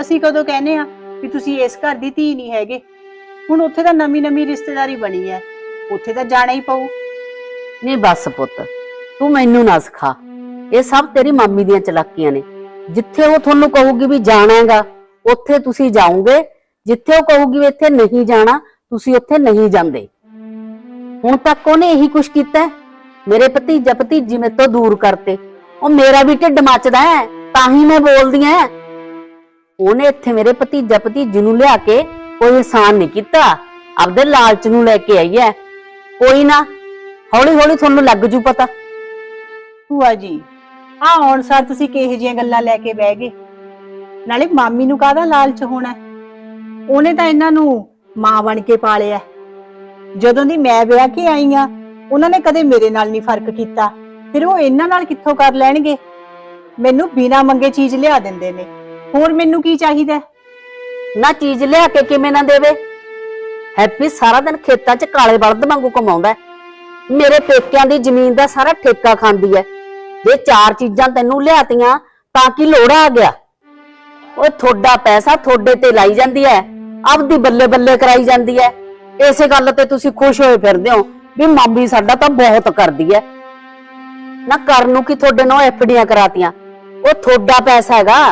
ਅਸੀਂ ਕਦੋਂ ਕਹਿੰਦੇ ਆ ਵੀ ਤੁਸੀਂ ਇਸ ਘਰ ਦੀ ਧੀ ਨਹੀਂ ਹੈਗੇ। ਹੁਣ ਉੱਥੇ ਤਾਂ ਨਵੀਂ ਨਵੀਂ ਰਿਸ਼ਤੇਦਾਰੀ ਬਣੀ ਹੈ। ਉੱਥੇ ਤਾਂ ਜਾਣਾ ਹੀ ਪਊ। ਨਹੀਂ ਬਸ ਪੁੱਤ, ਤੂੰ ਮੈਨੂੰ ਨਾ ਸਿਖਾ। ਇਹ ਸਭ ਤੇਰੀ ਮੰਮੀ ਦੀਆਂ ਚਲਾਕੀਆਂ ਨੇ। ਜਿੱਥੇ ਉਹ ਤੁਹਾਨੂੰ ਕਹੂਗੀ ਵੀ ਜਾਣਾ ਹੈਗਾ, ਉੱਥੇ ਤੁਸੀਂ ਜਾਓਗੇ। ਜਿੱਥੇ ਉਹ ਕਹੂਗੀ ਵੀ ਇੱਥੇ ਨਹੀਂ ਜਾਣਾ, ਤੁਸੀਂ ਉੱਥੇ ਨਹੀਂ ਜਾਂਦੇ। ਹੁਣ ਤੱਕ ਉਹਨੇ ਇਹੀ ਕੁਛ ਕੀਤਾ ਮੇਰੇ ਭਤੀਜਾ ਭਤੀਜੀ ਮੇਰੇ ਤੋਂ ਦੂਰ ਕਰਤੇ। ਉਹ ਮੇਰਾ ਵੀ ਢਿੱਡ ਮੱਚਦਾ ਹੈ, ਤਾਂ ਹੀ ਮੈਂ ਬੋਲਦੀ ਹਾਂ। ਉਹਨੇ ਇੱਥੇ ਮੇਰੇ ਭਤੀਜਾ ਭਤੀਜੀ ਨੂੰ ਲਿਆ ਕੇ ਕੋਈ ਆਸਾਨ ਨਹੀਂ ਕੀਤਾ। ਆਪਦੇ ਲਾਲਚ ਨੂੰ ਲੈ ਕੇ ਆਈ ਹੈ ਕੋਈ ਨਾ ਹੌਲੀ ਹੌਲੀ ਤੁਹਾਨੂੰ ਲੱਗ ਜੂ ਪਤਾ। ਭੂਆ ਜੀ ਆ ਆਉਣ ਸਾਰ ਤੁਸੀਂ ਕਿਹੋ ਜਿਹੀਆਂ ਗੱਲਾਂ ਲੈ ਕੇ ਬਹਿ ਗਏ? ਨਾਲੇ ਮਾਮੀ ਨੂੰ ਕਾਹਦਾ ਲਾਲਚ ਹੋਣਾ ਉਹਨੇ ਤਾਂ ਇਹਨਾਂ ਨੂੰ ਮਾਂ ਬਣ ਕੇ ਪਾਲਿਆ। ਹੈ। ਜਦੋਂ ਦੀ ਮੈਂ ਵਿਆਹ ਕੇ ਆਈ ਆ, ਉਹਨਾਂ ਨੇ ਕਦੇ ਮੇਰੇ ਨਾਲ ਨਹੀਂ ਫ਼ਰਕ ਕੀਤਾ। ਫਿਰ ਉਹ ਇਹਨਾਂ ਨਾਲ ਕਿੱਥੋਂ ਕਰ ਲੈਣਗੇ? ਮੈਨੂੰ ਬਿਨਾਂ ਮੰਗੇ ਚੀਜ਼ ਲਿਆ ਦਿੰਦੇ ਨੇ। ਹੋਰ ਮੈਨੂੰ ਕੀ ਚਾਹੀਦਾ? ਹੈ? ਨਾ ਚੀਜ਼ ਲਿਆ ਕੇ ਕਿਵੇਂ ਨਾ ਦੇਵੇ? ਹੈਪੀ ਸਾਰਾ ਦਿਨ ਖੇਤਾਂ 'ਚ ਕਾਲੇ ਬਲਦ ਵਾਂਗੂ ਕਮਾਉਂਦਾ ਹੈ। ਮੇਰੇ ਪੇਕਿਆਂ ਦੀ ਜ਼ਮੀਨ ਦਾ ਸਾਰਾ ਠੇਕਾ ਖਾਂਦੀ ਐ ਜੇ ਚਾਰ ਚੀਜ਼ਾਂ ਤੈਨੂੰ ਲਿਆਤੀਆਂ ਤਾਂ ਕੀ ਲੋੜਾ ਆ ਗਿਆ? ਉਹ ਤੁਹਾਡਾ ਪੈਸਾ ਤੁਹਾਡੇ ਤੇ ਲਾਈ ਜਾਂਦੀ ਐ ਆਪਦੀ ਬੱਲੇ ਬੱਲੇ ਕਰਾਈ ਜਾਂਦੀ ਐ ਇਸੇ ਗੱਲ ਤੇ ਤੁਸੀਂ ਖੁਸ਼ ਹੋਏ ਫਿਰਦੇ ਹੋ ਵੀ ਮਾਮੀ ਸਾਡਾ ਤਾਂ ਬਹੁਤ ਕਰਦੀ ਐ ਨਾ ਕਰਨ ਨੂੰ ਕੀ ਤੁਹਾਡੇ ਨਾਲ ਐਫਡੀਆਂ ਕਰਾਤੀਆਂ? ਉਹ ਤੁਹਾਡਾ ਪੈਸਾ ਹੈਗਾ।